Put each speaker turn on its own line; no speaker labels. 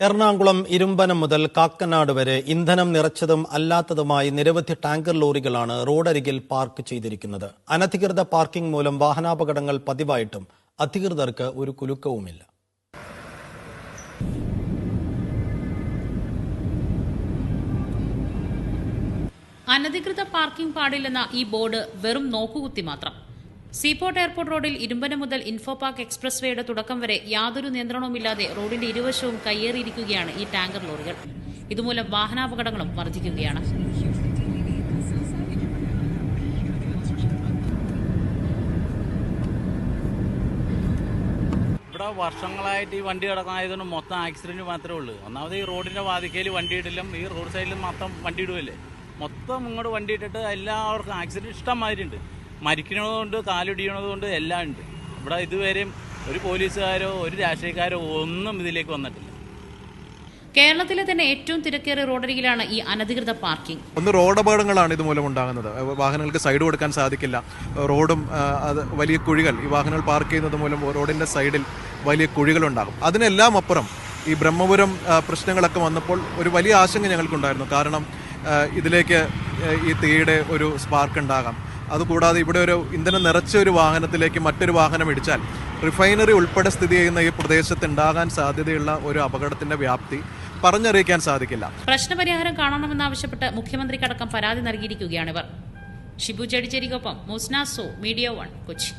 എറണാകുളം ഇരുമ്പനം മുതൽ കാക്കനാട് വരെ ഇന്ധനം നിറച്ചതും അല്ലാത്തതുമായി നിരവധി ടാങ്കർ ലോറികളാണ് റോഡരികിൽ പാർക്ക് ചെയ്തിരിക്കുന്നത്. അനധികൃത പാർക്കിംഗ് മൂലം വാഹനാപകടങ്ങൾ പതിവായിട്ടും അധികൃതർക്ക് ഒരു കുലുക്കവുമില്ല.
അനധികൃത പാർക്കിംഗ് പാടില്ലെന്ന ഈ ബോർഡ് വെറും നോക്കുകുത്തി മാത്രം. സീപോർട്ട് എയർപോർട്ട് റോഡിൽ ഇരുമ്പനം മുതൽ ഇൻഫോ പാർക്ക് എക്സ്പ്രസ് വേയുടെ തുടക്കം വരെ യാതൊരു നിയന്ത്രണവുമില്ലാതെ റോഡിന്റെ ഇരുവശവും കയ്യേറിയിരിക്കുകയാണ് ഈ ടാങ്കർ ലോറികൾ. ഇതുമൂലം വാഹനാപകടങ്ങളും വർദ്ധിക്കുകയാണ്.
ഇവിടെ വർഷങ്ങളായിട്ട് ഈ വണ്ടി കിടക്കായതുകൊണ്ട് മൊത്തം ആക്സിഡന്റ് മാത്രമേ ഉള്ളൂ. ഒന്നാമത് ഈ റോഡിന്റെ വാതിക്കയിൽ വണ്ടി ഇടലും ഈ റോഡ് സൈഡിലും മാത്രം വണ്ടി ഇടുമല്ലേ മൊത്തം ഇങ്ങോട്ട് വണ്ടി ഇട്ടിട്ട് എല്ലാവർക്കും ആക്സിഡന്റ് ഇഷ്ടം മാതിരി ഉണ്ട് മരിക്കണതുകൊണ്ട് കാലിടിയണതുകൊണ്ട് എല്ലാം ഉണ്ട്. ഇവിടെ ഇതുവരെയും ഒരു പോലീസുകാരോ ഒരു രാഷ്ട്രീയക്കാരോ ഒന്നും ഇതിലേക്ക് വന്നിട്ടില്ല.
കേരളത്തിലെ തന്നെ ഏറ്റവും തിരക്കേറിയ റോഡരികിലാണ് ഈ അനധികൃത പാർക്കിംഗ്.
ഒന്ന് റോഡ് അപകടങ്ങളാണ് ഇതുമൂലം ഉണ്ടാകുന്നത്. വാഹനങ്ങൾക്ക് സൈഡ് കൊടുക്കാൻ സാധിക്കില്ല. റോഡും അത് വലിയ കുഴികൾ ഈ വാഹനങ്ങൾ പാർക്ക് ചെയ്യുന്നത് മൂലം റോഡിന്റെ സൈഡിൽ വലിയ കുഴികളുണ്ടാകും. അതിനെല്ലാം അപ്പുറം ഈ ബ്രഹ്മപുരം പ്രശ്നങ്ങളൊക്കെ വന്നപ്പോൾ ഒരു വലിയ ആശങ്ക ഞങ്ങൾക്കുണ്ടായിരുന്നു. കാരണം ഇതിലേക്ക് ഈ തീയുടെ ഒരു സ്പാർക്ക് ഉണ്ടാകാം. അതുകൂടാതെ ഇവിടെ ഒരു ഇന്ധനം നിറച്ച ഒരു വാഹനത്തിലേക്ക് മറ്റൊരു വാഹനം ഇടിച്ചാൽ റിഫൈനറി ഉൾപ്പെടെ സ്ഥിതി ചെയ്യുന്ന ഈ പ്രദേശത്ത് ഉണ്ടാകാൻ സാധ്യതയുള്ള ഒരു അപകടത്തിന്റെ വ്യാപ്തി പറഞ്ഞറിയിക്കാൻ സാധിക്കില്ല.
പ്രശ്നപരിഹാരം കാണണമെന്നാവശ്യപ്പെട്ട് മുഖ്യമന്ത്രിക്കടക്കം പരാതി നൽകിയിരിക്കുകയാണിവർ ഷിബു ചെടിച്ചേരിക്കൊപ്പം മുസ്നാസോ മീഡിയ വൺ കൊച്ചി.